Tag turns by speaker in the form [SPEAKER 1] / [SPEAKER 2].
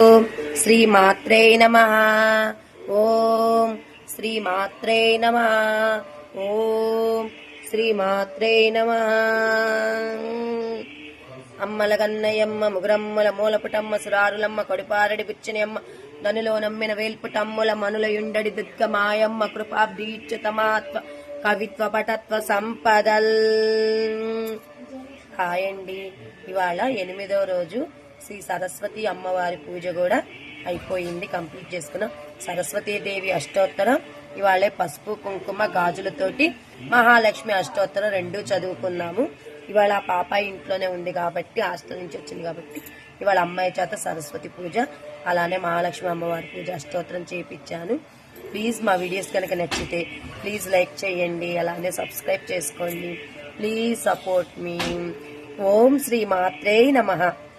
[SPEAKER 1] ఓం శ్రీమాత్రే నమ. ఓం శ్రీమాత్రే నమ. ఓం శ్రీమాత్రే నమ. అమ్మల గన్నయమ్మ ముగురమ్మల మూలపుటమ్మ సురారులమ్మ కొడిపారడి పిచ్చనియమ్మ ననులో నమ్మిన వేల్పుటమ్ముల మనుల యుండడి దుర్గమాయమ్మ కృపాబ్దీచ్యుతమాత్వ కవిత్వ పటత్వ సంపదల్. హాయ్ అండి ఇవాళ ఎనిమిదో రోజు శ్రీ సరస్వతి అమ్మవారి పూజ కూడా అయిపోయింది కంప్లీట్ చేసుకున్నాం. సరస్వతీదేవి అష్టోత్తరం ఇవాళే పసుపు కుంకుమ గాజులతోటి మహాలక్ష్మి అష్టోత్తరం రెండు చదువుకున్నాము. ఇవాళ ఆ పాప ఇంట్లోనే ఉంది కాబట్టి హాస్టల్ నుంచి వచ్చింది కాబట్టి ఇవాళ అమ్మాయి చేత సరస్వతి పూజ అలానే మహాలక్ష్మి అమ్మవారి పూజ అష్టోత్తరం చేపించాను ప్లీజ్ మా వీడియోస్ కనుక నచ్చితే ప్లీజ్ లైక్ చేయండి అలానే సబ్స్క్రైబ్ చేసుకోండి. Please support me. ఓం శ్రీ మాత్రే నమ.